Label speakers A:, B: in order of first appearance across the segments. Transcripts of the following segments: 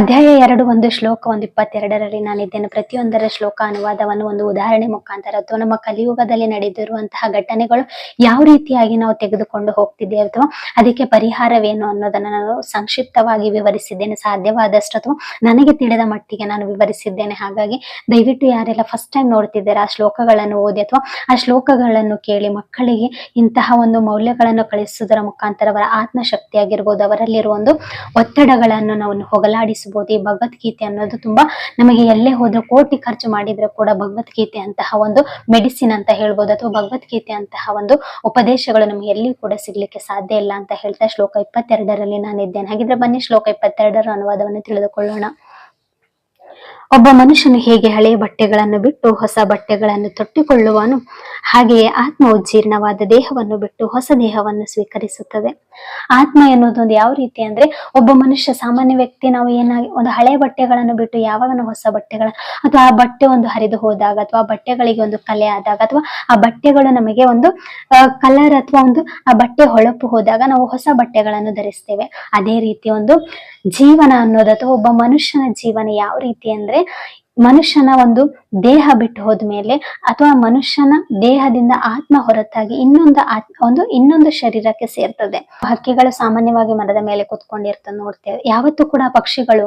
A: ಅಧ್ಯಾಯ ಎರಡು ಒಂದು ಶ್ಲೋಕ ಒಂದು ಇಪ್ಪತ್ತೆರಡರಲ್ಲಿ ನಾನಿದ್ದೇನೆ ಪ್ರತಿಯೊಂದರ ಶ್ಲೋಕ ಅನುವಾದವನ್ನು ಒಂದು ಉದಾಹರಣೆ ಮುಖಾಂತರ ಅಥವಾ ನಮ್ಮ ಕಲಿಯುಗದಲ್ಲಿ ನಡೆದಿರುವಂತಹ ಘಟನೆಗಳು ಯಾವ ರೀತಿಯಾಗಿ ನಾವು ತೆಗೆದುಕೊಂಡು ಹೋಗ್ತಿದ್ದೇವೆ ಅಥವಾ ಅದಕ್ಕೆ ಪರಿಹಾರವೇನು ಅನ್ನೋದನ್ನ ನಾನು ಸಂಕ್ಷಿಪ್ತವಾಗಿ ವಿವರಿಸಿದ್ದೇನೆ. ಸಾಧ್ಯವಾದಷ್ಟು ಅಥವಾ ನನಗೆ ತಿಳಿದ ಮಟ್ಟಿಗೆ ನಾನು ವಿವರಿಸಿದ್ದೇನೆ. ಹಾಗಾಗಿ ದಯವಿಟ್ಟು ಯಾರೆಲ್ಲ ಫಸ್ಟ್ ಟೈಮ್ ನೋಡ್ತಿದ್ದೀರಾ, ಆ ಶ್ಲೋಕಗಳನ್ನು ಓದಿ ಅಥವಾ ಆ ಶ್ಲೋಕಗಳನ್ನು ಕೇಳಿ ಮಕ್ಕಳಿಗೆ ಇಂತಹ ಒಂದು ಮೌಲ್ಯಗಳನ್ನು ಕಳಿಸುವುದರ ಮುಖಾಂತರ ಅವರ ಆತ್ಮಶಕ್ತಿ ಅವರಲ್ಲಿರುವ ಒಂದು ಒತ್ತಡಗಳನ್ನು ನಾವು ಹೋಗಲಾಡಿಸಬಹುದು ಈ ಭಗವದ್ಗೀತೆ ಅನ್ನೋದು ತುಂಬಾ ನಮಗೆ ಎಲ್ಲೇ ಹೋದ್ರೆ ಕೋಟಿ ಖರ್ಚು ಮಾಡಿದ್ರೆ ಕೂಡ ಭಗವದ್ಗೀತೆ ಅಂತಹ ಒಂದು ಮೆಡಿಸಿನ್ ಅಂತ ಹೇಳ್ಬೋದು. ಅಥವಾ ಭಗವದ್ಗೀತೆ ಅಂತಹ ಒಂದು ಉಪದೇಶಗಳು ನಮಗೆ ಎಲ್ಲಿ ಕೂಡ ಸಿಗ್ಲಿಕ್ಕೆ ಸಾಧ್ಯ ಇಲ್ಲ ಅಂತ ಹೇಳ್ತಾ ಶ್ಲೋಕ ಇಪ್ಪತ್ತೆರಡರಲ್ಲಿ ನಾನಿದ್ದೇನೆ. ಹಾಗಿದ್ರೆ ಬನ್ನಿ ಶ್ಲೋಕ ಇಪ್ಪತ್ತೆರಡರ ಅನುವಾದವನ್ನು ತಿಳಿದುಕೊಳ್ಳೋಣ. ಒಬ್ಬ ಮನುಷ್ಯನು ಹೇಗೆ ಹಳೆಯ ಬಟ್ಟೆಗಳನ್ನು ಬಿಟ್ಟು ಹೊಸ ಬಟ್ಟೆಗಳನ್ನು ತೊಟ್ಟಿಕೊಳ್ಳುವನು? ಹಾಗೆಯೇ ಆತ್ಮ ಉಜ್ಜೀರ್ಣವಾದ ದೇಹವನ್ನು ಬಿಟ್ಟು ಹೊಸ ದೇಹವನ್ನು ಸ್ವೀಕರಿಸುತ್ತದೆ. ಆತ್ಮ ಎನ್ನುವುದೊಂದು ಯಾವ ರೀತಿ ಅಂದ್ರೆ ಒಬ್ಬ ಮನುಷ್ಯ ಸಾಮಾನ್ಯ ವ್ಯಕ್ತಿ ನಾವು ಏನಾಗಿ ಒಂದು ಹಳೆಯ ಬಟ್ಟೆಗಳನ್ನು ಬಿಟ್ಟು ಯಾವಾಗ ಹೊಸ ಬಟ್ಟೆಗಳ ಅಥವಾ ಆ ಬಟ್ಟೆ ಒಂದು ಹರಿದು ಹೋದಾಗ ಅಥವಾ ಬಟ್ಟೆಗಳಿಗೆ ಒಂದು ಕಲೆ ಆದಾಗ ಅಥವಾ ಆ ಬಟ್ಟೆಗಳು ನಮಗೆ ಒಂದು ಕಲರ್ ಅಥವಾ ಒಂದು ಆ ಬಟ್ಟೆ ಹೊಳಪು ಹೋದಾಗ ನಾವು ಹೊಸ ಬಟ್ಟೆಗಳನ್ನು ಧರಿಸ್ತೇವೆ. ಅದೇ ರೀತಿ ಒಂದು ಜೀವನ ಅನ್ನೋದು ಅಥವಾ ಒಬ್ಬ ಮನುಷ್ಯನ ಜೀವನ ಯಾವ ರೀತಿ ಅಂದ್ರೆ ಮನುಷ್ಯನ ಒಂದು ದೇಹ ಬಿಟ್ಟು ಹೋದ್ಮೇಲೆ ಅಥವಾ ಮನುಷ್ಯನ ದೇಹದಿಂದ ಆತ್ಮ ಹೊರತಾಗಿ ಇನ್ನೊಂದು ಆತ್ಮ ಒಂದು ಇನ್ನೊಂದು ಶರೀರಕ್ಕೆ ಸೇರ್ತದೆ. ಹಕ್ಕಿಗಳು ಸಾಮಾನ್ಯವಾಗಿ ಮರದ ಮೇಲೆ ಕುತ್ಕೊಂಡಿರ್ತದೆ ನೋಡ್ತೇವೆ. ಯಾವತ್ತೂ ಕೂಡ ಪಕ್ಷಿಗಳು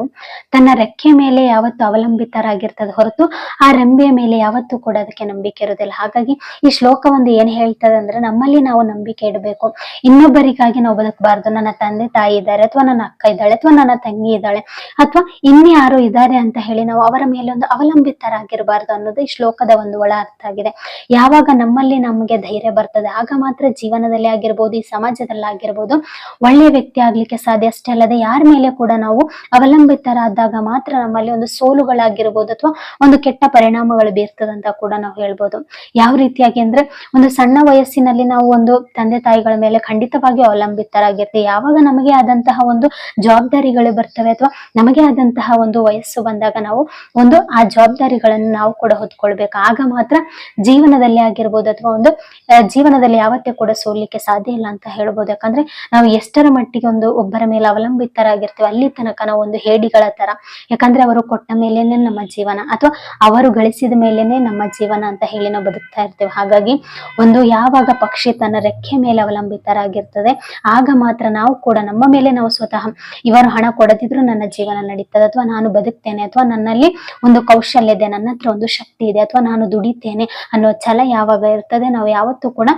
A: ತನ್ನ ರೆಕ್ಕೆ ಮೇಲೆ ಯಾವತ್ತು ಅವಲಂಬಿತರಾಗಿರ್ತದೆ ಹೊರತು ಆ ರೆಂಬೆಯ ಮೇಲೆ ಯಾವತ್ತೂ ಕೂಡ ಅದಕ್ಕೆ ನಂಬಿಕೆ ಇರೋದಿಲ್ಲ ಹಾಗಾಗಿ ಈ ಶ್ಲೋಕ ಒಂದು ಏನ್ ಹೇಳ್ತದೆ ಅಂದ್ರೆ ನಮ್ಮಲ್ಲಿ ನಾವು ನಂಬಿಕೆ ಇಡಬೇಕು. ಇನ್ನೊಬ್ಬರಿಗಾಗಿ ನಾವು ಬದುಕಬಾರ್ದು. ನನ್ನ ತಂದೆ ತಾಯಿ ಇದ್ದಾರೆ ಅಥವಾ ನನ್ನ ಅಕ್ಕ ಇದ್ದಾಳೆ ಅಥವಾ ನನ್ನ ತಂಗಿ ಇದ್ದಾಳೆ ಅಥವಾ ಇನ್ಯಾರು ಇದ್ದಾರೆ ಅಂತ ಹೇಳಿ ನಾವು ಅವರ ಮೇಲೆ ಒಂದು ಅವಲಂಬಿತರಾಗಿರಬಾರ್ದು ಅನ್ನೋದು ಈ ಶ್ಲೋಕದ ಒಂದು ಒಳ ಅರ್ಥ ಆಗಿದೆ. ಯಾವಾಗ ನಮ್ಮಲ್ಲಿ ನಮಗೆ ಧೈರ್ಯ ಬರ್ತದೆ, ಆಗ ಮಾತ್ರ ಜೀವನದಲ್ಲಿ ಆಗಿರ್ಬೋದು, ಈ ಸಮಾಜದಲ್ಲಿ ಆಗಿರ್ಬೋದು ಒಳ್ಳೆಯ ವ್ಯಕ್ತಿ ಆಗ್ಲಿಕ್ಕೆ ಸಾಧ್ಯ. ಅಷ್ಟೇ ಅಲ್ಲದೆ ಯಾರ ಮೇಲೆ ಕೂಡ ನಾವು ಅವಲಂಬಿತರಾದಾಗ ಮಾತ್ರ ನಮ್ಮಲ್ಲಿ ಒಂದು ಸೋಲುಗಳಾಗಿರ್ಬೋದು ಅಥವಾ ಒಂದು ಕೆಟ್ಟ ಪರಿಣಾಮಗಳು ಬೀರ್ತದಂತ ಕೂಡ ನಾವು ಹೇಳ್ಬೋದು. ಯಾವ ರೀತಿಯಾಗಿ ಅಂದ್ರೆ ಒಂದು ಸಣ್ಣ ವಯಸ್ಸಿನಲ್ಲಿ ನಾವು ಒಂದು ತಂದೆ ತಾಯಿಗಳ ಮೇಲೆ ಖಂಡಿತವಾಗಿ ಅವಲಂಬಿತರಾಗಿರ್ತೀವಿ. ಯಾವಾಗ ನಮಗೆ ಆದಂತಹ ಒಂದು ಜವಾಬ್ದಾರಿಗಳು ಬರ್ತವೆ ಅಥವಾ ನಮಗೆ ಆದಂತಹ ಒಂದು ವಯಸ್ಸು ಬಂದಾಗ ನಾವು ಒಂದು ಆ ಜವಾಬ್ದಾರಿಗಳನ್ನು ನಾವು ಕೂಡ ಹೊತ್ಕೊಳ್ಬೇಕು. ಆಗ ಮಾತ್ರ ಜೀವನದಲ್ಲಿ ಆಗಿರ್ಬೋದು ಅಥವಾ ಒಂದು ಜೀವನದಲ್ಲಿ ಯಾವತ್ತೇ ಕೂಡ ಸೋಲಿಕ್ಕೆ ಸಾಧ್ಯ ಇಲ್ಲ ಅಂತ ಹೇಳ್ಬೋದು. ಯಾಕಂದ್ರೆ ನಾವು ಎಷ್ಟರ ಮಟ್ಟಿಗೆ ಒಂದು ಒಬ್ಬರ ಮೇಲೆ ಅವಲಂಬಿತರಾಗಿರ್ತೀವಿ, ಅಲ್ಲಿ ತನಕ ನಾವು ಒಂದು ಹೇಡಿಗಳ ತರ. ಯಾಕಂದ್ರೆ ಅವರು ಕೊಟ್ಟ ಮೇಲೇನೆ ನಮ್ಮ ಜೀವನ ಅಥವಾ ಅವರು ಗಳಿಸಿದ ಮೇಲೇನೆ ನಮ್ಮ ಜೀವನ ಅಂತ ಹೇಳಿ ನಾವು ಬದುಕ್ತಾ ಇರ್ತೇವೆ. ಹಾಗಾಗಿ ಒಂದು ಯಾವಾಗ ಪಕ್ಷಿ ತನ್ನ ರೆಕ್ಕೆ ಮೇಲೆ ಅವಲಂಬಿತರಾಗಿರ್ತದೆ, ಆಗ ಮಾತ್ರ ನಾವು ಕೂಡ ನಮ್ಮ ಮೇಲೆ ನಾವು ಸ್ವತಃ, ಇವರು ಹಣ ಕೊಡದಿದ್ರು ನನ್ನ ಜೀವನ ನಡೀತದೆ ಅಥವಾ, ನಾನು ಬದುಕ್ತೇನೆ ಅಥವಾ, ನನ್ನಲ್ಲಿ ಕೌಶಲ್ಯ ಇದೆ, ನನ್ನ ಹತ್ರ ಒಂದು ಶಕ್ತಿ ಇದೆ ಅಥವಾ ನಾನು ದುಡಿತೇನೆ ಅನ್ನೋ ಛಲ ಯಾವಾಗ ಇರ್ತದೆ, ನಾವು ಯಾವತ್ತೂ ಕೂಡ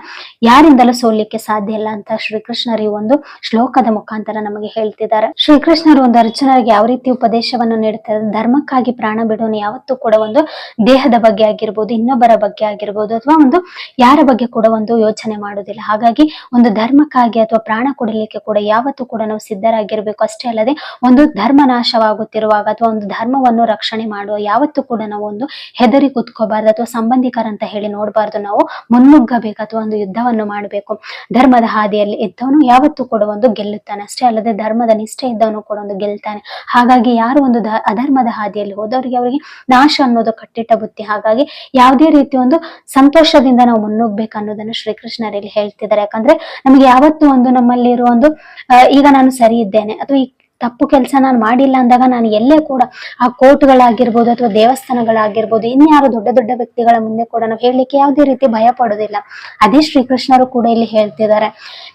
A: ಯಾರಿಂದಲೂ ಸೋಲಿಕ್ಕೆ ಸಾಧ್ಯ ಇಲ್ಲ ಅಂತ ಶ್ರೀಕೃಷ್ಣರು ಈ ಒಂದು ಶ್ಲೋಕದ ಮುಖಾಂತರ ನಮಗೆ ಹೇಳ್ತಿದ್ದಾರೆ. ಶ್ರೀಕೃಷ್ಣರು ಒಂದು ಅರ್ಜುನರಿಗೆ ಯಾವ ರೀತಿ ಉಪದೇಶವನ್ನು ನೀಡ್ತಾರೆ, ಧರ್ಮಕ್ಕಾಗಿ ಪ್ರಾಣ ಬಿಡೋನು ಯಾವತ್ತೂ ಕೂಡ ಒಂದು ದೇಹದ ಬಗ್ಗೆ ಆಗಿರ್ಬೋದು, ಇನ್ನೊಬ್ಬರ ಬಗ್ಗೆ ಆಗಿರ್ಬೋದು ಅಥವಾ ಒಂದು ಯಾರ ಬಗ್ಗೆ ಕೂಡ ಒಂದು ಯೋಚನೆ ಮಾಡೋದಿಲ್ಲ. ಹಾಗಾಗಿ ಒಂದು ಧರ್ಮಕ್ಕಾಗಿ ಅಥವಾ ಪ್ರಾಣ ಕೊಡಲಿಕ್ಕೆ ಕೂಡ ಯಾವತ್ತೂ ಕೂಡ ನಾವು ಸಿದ್ಧರಾಗಿರ್ಬೇಕು. ಅಷ್ಟೇ ಅಲ್ಲದೆ ಒಂದು ಧರ್ಮ ನಾಶವಾಗುತ್ತಿರುವಾಗ ಅಥವಾ ಒಂದು ಧರ್ಮವನ್ನು ರಕ್ಷಣೆ ಮಾಡುವ ಯಾವತ್ತೂ ಕೂಡ ನಾವು ಒಂದು ಹೆದರಿ ಕುತ್ಕೋಬಾರ್ದು ಅಥವಾ ಸಂಬಂಧಿಕರಂತ ಹೇಳಿ ನೋಡಬಾರ್ದು. ನಾವು ಮುನ್ನುಗ್ಗಬೇಕು ಅಥವಾ ಒಂದು ಯುದ್ಧವನ್ನು ಮಾಡಬೇಕು. ಧರ್ಮದ ಹಾದಿಯಲ್ಲಿ ಇದ್ದವನು ಯಾವತ್ತೂ ಕೂಡ ಒಂದು ಗೆಲ್ಲುತ್ತಾನೆ. ಅಷ್ಟೇ ಅಲ್ಲದೆ ಧರ್ಮದ ನಿಷ್ಠೆ ಇದ್ದವನು ಕೂಡ ಒಂದು ಗೆಲ್ತಾನೆ. ಹಾಗಾಗಿ ಯಾರು ಒಂದು ಅಧರ್ಮದ ಹಾದಿಯಲ್ಲಿ ಹೋದವರಿಗೆ ಅವರಿಗೆ ನಾಶ ಅನ್ನೋದು ಕಟ್ಟಿಟ್ಟ ಬುತ್ತಿ. ಹಾಗಾಗಿ ಯಾವುದೇ ರೀತಿ ಒಂದು ಸಂತೋಷದಿಂದ ನಾವು ಮುನ್ನುಗ್ಬೇಕು ಅನ್ನೋದನ್ನು ಶ್ರೀಕೃಷ್ಣರಲ್ಲಿ ಹೇಳ್ತಿದ್ದಾರೆ. ಯಾಕಂದ್ರೆ ನಮಗೆ ಯಾವತ್ತೂ ಒಂದು ನಮ್ಮಲ್ಲಿ ಇರುವ ಒಂದು ಈಗ ನಾನು ಸರಿ ಇದ್ದೇನೆ. ಅಥವಾ ತಪ್ಪು ಕೆಲಸ ನಾನು ಮಾಡಿಲ್ಲ ಅಂದಾಗ ನಾನು ಎಲ್ಲೇ ಕೂಡ ಆ ಕೋರ್ಟ್ಗಳಾಗಿರ್ಬೋದು ಅಥವಾ ದೇವಸ್ಥಾನಗಳಾಗಿರ್ಬೋದು ಇನ್ಯಾರು ದೊಡ್ಡ ದೊಡ್ಡ ವ್ಯಕ್ತಿಗಳ ಮುಂದೆ ಕೂಡ ನಾವು ಹೇಳಲಿಕ್ಕೆ ಯಾವುದೇ ರೀತಿ ಭಯ ಪಡೋದಿಲ್ಲ. ಅದೇ ಶ್ರೀಕೃಷ್ಣರು ಕೂಡ ಇಲ್ಲಿ ಹೇಳ್ತಿದ್ದಾರೆ,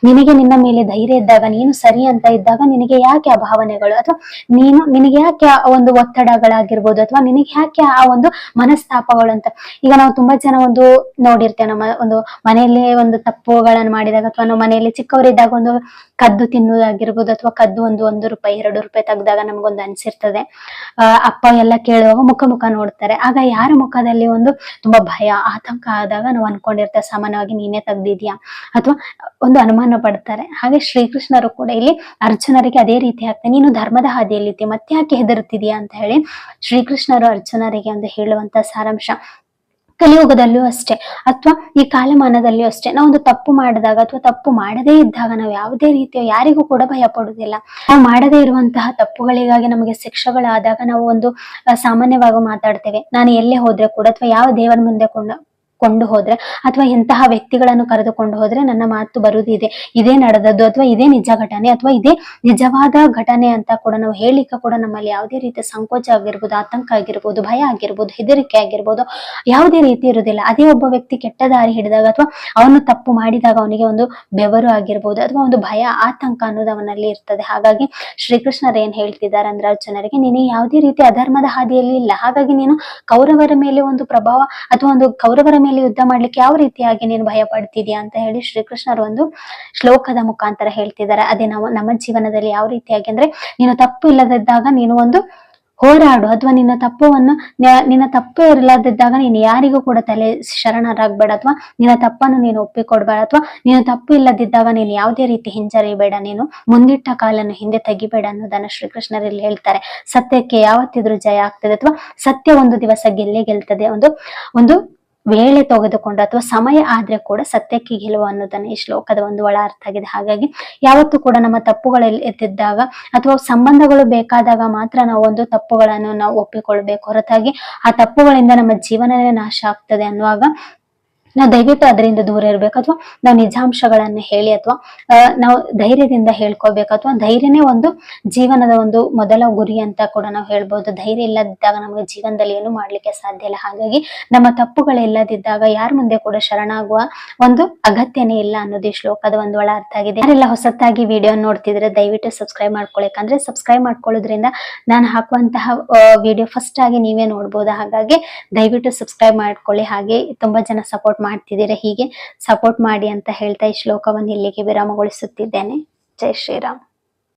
A: ನಿನಗೆ ನಿನ್ನ ಮೇಲೆ ಧೈರ್ಯ ಇದ್ದಾಗ, ನೀನು ಸರಿ ಅಂತ ಇದ್ದಾಗ ನಿನಗೆ ಯಾಕೆ ಆ ಭಾವನೆಗಳು? ಅಥವಾ ನೀನು, ನಿನಗೆ ಯಾಕೆ ಆ ಒಂದು ಒತ್ತಡಗಳಾಗಿರ್ಬೋದು? ಅಥವಾ ನಿನಗೆ ಯಾಕೆ ಆ ಒಂದು ಮನಸ್ತಾಪಗಳು ಅಂತ? ಈಗ ನಾವು ತುಂಬಾ ಜನ ಒಂದು ನೋಡಿರ್ತೇವೆ, ನಮ್ಮ ಒಂದು ಮನೆಯಲ್ಲಿ ಒಂದು ತಪ್ಪುಗಳನ್ನು ಮಾಡಿದಾಗ ಅಥವಾ ನಾವು ಮನೆಯಲ್ಲಿ ಚಿಕ್ಕವರಿದ್ದಾಗ ಒಂದು ಕದ್ದು ತಿನ್ನುವುದಾಗಿರ್ಬೋದು ಅಥವಾ ಕದ್ದು ಒಂದು ಒಂದು ರೂಪಾಯಿ ಎರಡು ರೂಪಾಯಿ ತೆಗ್ದಾಗ ನಮ್ಗೊಂದು ಅನ್ಸಿರ್ತದೆ. ಅಪ್ಪ ಎಲ್ಲ ಕೇಳುವಾಗ ಮುಖ ಮುಖ ನೋಡ್ತಾರೆ. ಆಗ ಯಾರ ಮುಖದಲ್ಲಿ ಒಂದು ತುಂಬಾ ಭಯ, ಆತಂಕ ಆದಾಗ ನಾವು ಅನ್ಕೊಂಡಿರ್ತೇವೆ ಸಾಮಾನ್ಯವಾಗಿ ನೀನೇ ತೆಗ್ದಿದ್ಯಾ? ಅಥವಾ ಒಂದು ಅನುಮಾನ ಪಡ್ತಾರೆ. ಹಾಗೆ ಶ್ರೀಕೃಷ್ಣರು ಕೂಡ ಇಲ್ಲಿ ಅರ್ಜುನರಿಗೆ ಅದೇ ರೀತಿ ಆಗ್ತದೆ ನೀನು ಧರ್ಮದ ಹಾದಿಯಲ್ಲಿ ಮತ್ತೆ ಯಾಕೆ ಹೆದರುತ್ತಿದ್ಯಾ ಅಂತ ಹೇಳಿ ಶ್ರೀಕೃಷ್ಣರು ಅರ್ಜುನರಿಗೆ ಒಂದು ಹೇಳುವಂತ ಸಾರಾಂಶ. ಕಲಿಯುಗದಲ್ಲೂ ಅಷ್ಟೇ. ಅಥವಾ ಈ ಕಾಲಮಾನದಲ್ಲಿಯೂ ಅಷ್ಟೇ. ಒಂದು ತಪ್ಪು ಮಾಡಿದಾಗ ಅಥವಾ ತಪ್ಪು ಮಾಡದೇ ಇದ್ದಾಗ ನಾವು ಯಾವುದೇ ರೀತಿಯ ಯಾರಿಗೂ ಕೂಡ ಭಯ ಪಡುವುದಿಲ್ಲ. ನಾವು ಮಾಡದೇ ಇರುವಂತಹ ತಪ್ಪುಗಳಿಗಾಗಿ ನಮಗೆ ಶಿಕ್ಷೆಗಳಾದಾಗ ನಾವು ಒಂದು ಸಾಮಾನ್ಯವಾಗಿ ಮಾತಾಡ್ತೇವೆ. ನಾನು ಎಲ್ಲೇ ಹೋದ್ರೆ ಕೂಡ ಅಥವಾ ಯಾವ ದೇವರ ಮುಂದೆ ಕೂಡ ಕೊಂಡು ಹೋದ್ರೆ ಅಥವಾ ಇಂತಹ ವ್ಯಕ್ತಿಗಳನ್ನು ಕರೆದುಕೊಂಡು ಹೋದ್ರೆ ನನ್ನ ಮಾತು ಬರುವುದಿದೆ, ಇದೇ ನಡೆದದ್ದು ಅಥವಾ ಇದೇ ನಿಜ ಘಟನೆ ಅಥವಾ ಇದೇ ನಿಜವಾದ ಘಟನೆ ಅಂತ ಕೂಡ ನಾವು ಹೇಳಿಕ ಕೂಡ ನಮ್ಮಲ್ಲಿ ಯಾವುದೇ ರೀತಿಯ ಸಂಕೋಚ ಆಗಿರ್ಬೋದು, ಆತಂಕ ಆಗಿರ್ಬೋದು, ಭಯ ಆಗಿರ್ಬೋದು, ಹೆದರಿಕೆ ಆಗಿರ್ಬೋದು, ಯಾವುದೇ ರೀತಿ ಇರುವುದಿಲ್ಲ. ಅದೇ ಒಬ್ಬ ವ್ಯಕ್ತಿ ಕೆಟ್ಟ ದಾರಿ ಹಿಡಿದಾಗ ಅಥವಾ ಅವನು ತಪ್ಪು ಮಾಡಿದಾಗ ಅವನಿಗೆ ಒಂದು ಬೆವರು ಆಗಿರ್ಬೋದು ಅಥವಾ ಒಂದು ಭಯ, ಆತಂಕ ಅನ್ನೋದು ಅವನಲ್ಲಿ ಇರ್ತದೆ. ಹಾಗಾಗಿ ಶ್ರೀಕೃಷ್ಣರ ಏನ್ ಹೇಳ್ತಿದ್ದಾರೆ ಅಂದ್ರೆ, ಅರ್ಜುನರಿಗೆ ನೀನು ಯಾವುದೇ ರೀತಿ ಅಧರ್ಮದ ಹಾದಿಯಲ್ಲಿ ಇಲ್ಲ. ಹಾಗಾಗಿ ನೀನು ಕೌರವರ ಮೇಲೆ ಒಂದು ಪ್ರಭಾವ ಅಥವಾ ಒಂದು ಕೌರವರ ಯುದ್ಧ ಮಾಡ್ಲಿಕ್ಕೆ ಯಾವ ರೀತಿಯಾಗಿ ನೀನು ಭಯ ಪಡ್ತಿದ್ಯಾ ಅಂತ ಹೇಳಿ ಶ್ರೀಕೃಷ್ಣರು ಒಂದು ಶ್ಲೋಕದ ಮುಖಾಂತರ ಹೇಳ್ತಿದ್ದಾರೆ. ಅದೇ ನಾವು ನಮ್ಮ ಜೀವನದಲ್ಲಿ ಯಾವ ರೀತಿಯಾಗಿ ಅಂದ್ರೆ ನೀನು ತಪ್ಪು ಇಲ್ಲದಿದ್ದಾಗ ನೀನು ಒಂದು ಹೋರಾಡು. ಅಥವಾ ನಿನ್ನ ತಪ್ಪವನ್ನು ನಿನ್ನ ತಪ್ಪು ಇರಲಾದಿದ್ದಾಗ ನೀನು ಯಾರಿಗೂ ಕೂಡ ತಲೆ ಶರಣರಾಗಬೇಡ. ಅಥವಾ ನಿನ್ನ ತಪ್ಪನ್ನು ನೀನು ಒಪ್ಪಿಕೊಡ್ಬೇಡ. ಅಥವಾ ನೀನು ತಪ್ಪು ಇಲ್ಲದಿದ್ದಾಗ ನೀನು ಯಾವುದೇ ರೀತಿ ಹಿಂಜರಿಬೇಡ. ನೀನು ಮುಂದಿಟ್ಟ ಕಾಲನ್ನು ಹಿಂದೆ ತೆಗಿಬೇಡ ಅನ್ನೋದನ್ನ ಶ್ರೀಕೃಷ್ಣರಲ್ಲಿ ಹೇಳ್ತಾರೆ. ಸತ್ಯಕ್ಕೆ ಯಾವತ್ತಿದ್ರೂ ಜಯ ಆಗ್ತದೆ. ಅಥವಾ ಸತ್ಯ ಒಂದು ದಿವಸ ಗೆಲ್ಲೇ ಗೆಲ್ತದೆ. ಒಂದು ಒಂದು ವೇಳೆ ತೆಗೆದುಕೊಂಡು ಅಥವಾ ಸಮಯ ಆದ್ರೆ ಕೂಡ ಸತ್ಯಕ್ಕೆ ಗೆಲುವು ಅನ್ನೋದನ್ನ ಈ ಶ್ಲೋಕದ ಒಂದು ಒಳ ಅರ್ಥ ಆಗಿದೆ. ಹಾಗಾಗಿ ಯಾವತ್ತು ಕೂಡ ನಮ್ಮ ತಪ್ಪುಗಳಲ್ಲಿ ಎದ್ದಿದ್ದಾಗ ಅಥವಾ ಸಂಬಂಧಗಳು ಬೇಕಾದಾಗ ಮಾತ್ರ ನಾವು ಒಂದು ತಪ್ಪುಗಳನ್ನು ನಾವು ಒಪ್ಪಿಕೊಳ್ಬೇಕು ಹೊರತಾಗಿ ಆ ತಪ್ಪುಗಳಿಂದ ನಮ್ಮ ಜೀವನವೇ ನಾಶ ಆಗ್ತದೆ ಅನ್ನುವಾಗ ನಾವು ದಯವಿಟ್ಟು ಅದರಿಂದ ದೂರ ಇರ್ಬೇಕು ಅಥವಾ ನಾವು ನಿಜಾಂಶಗಳನ್ನ ಹೇಳಿ ಅಥವಾ ನಾವು ಧೈರ್ಯದಿಂದ ಹೇಳ್ಕೋಬೇಕು ಅಥವಾ ಧೈರ್ಯನೇ ಒಂದು ಜೀವನದ ಒಂದು ಮೊದಲ ಗುರಿ ಅಂತ ಕೂಡ ನಾವು ಹೇಳ್ಬೋದು. ಧೈರ್ಯ ಇಲ್ಲದಿದ್ದಾಗ ನಮಗೆ ಜೀವನದಲ್ಲಿ ಏನು ಮಾಡ್ಲಿಕ್ಕೆ ಸಾಧ್ಯ ಇಲ್ಲ. ಹಾಗಾಗಿ ನಮ್ಮ ತಪ್ಪುಗಳಿಲ್ಲದಿದ್ದಾಗ ಯಾರ ಮುಂದೆ ಕೂಡ ಶರಣಾಗುವ ಒಂದು ಅಗತ್ಯನೇ ಇಲ್ಲ ಅನ್ನೋದು ಈ ಶ್ಲೋಕದ ಒಂದು ಒಳ ಅರ್ಥ ಆಗಿದೆ. ಯಾರೆಲ್ಲ ಹೊಸತಾಗಿ ವಿಡಿಯೋ ನೋಡ್ತಿದ್ರೆ ದಯವಿಟ್ಟು ಸಬ್ಸ್ಕ್ರೈಬ್ ಮಾಡ್ಕೊಳಕಂದ್ರೆ ಸಬ್ಸ್ಕ್ರೈಬ್ ಮಾಡ್ಕೊಳ್ಳೋದ್ರಿಂದ ನಾನು ಹಾಕುವಂತಹ ವಿಡಿಯೋ ಫಸ್ಟ್ ಆಗಿ ನೀವೇ ನೋಡ್ಬೋದು? ಹಾಗಾಗಿ ದಯವಿಟ್ಟು ಸಬ್ಸ್ಕ್ರೈಬ್ ಮಾಡ್ಕೊಳ್ಳಿ. ಹಾಗೆ ತುಂಬಾ ಜನ ಸಪೋರ್ಟ್ ಮಾಡ್ತಿದ್ದೀರಾ? ಹೀಗೆ ಸಪೋರ್ಟ್ ಮಾಡಿ ಅಂತ ಹೇಳ್ತಾ ಈ ಶ್ಲೋಕವನ್ನು ಇಲ್ಲಿಗೆ ವಿರಾಮಗೊಳಿಸುತ್ತಿದ್ದೇನೆ. ಜೈ ಶ್ರೀರಾಮ್.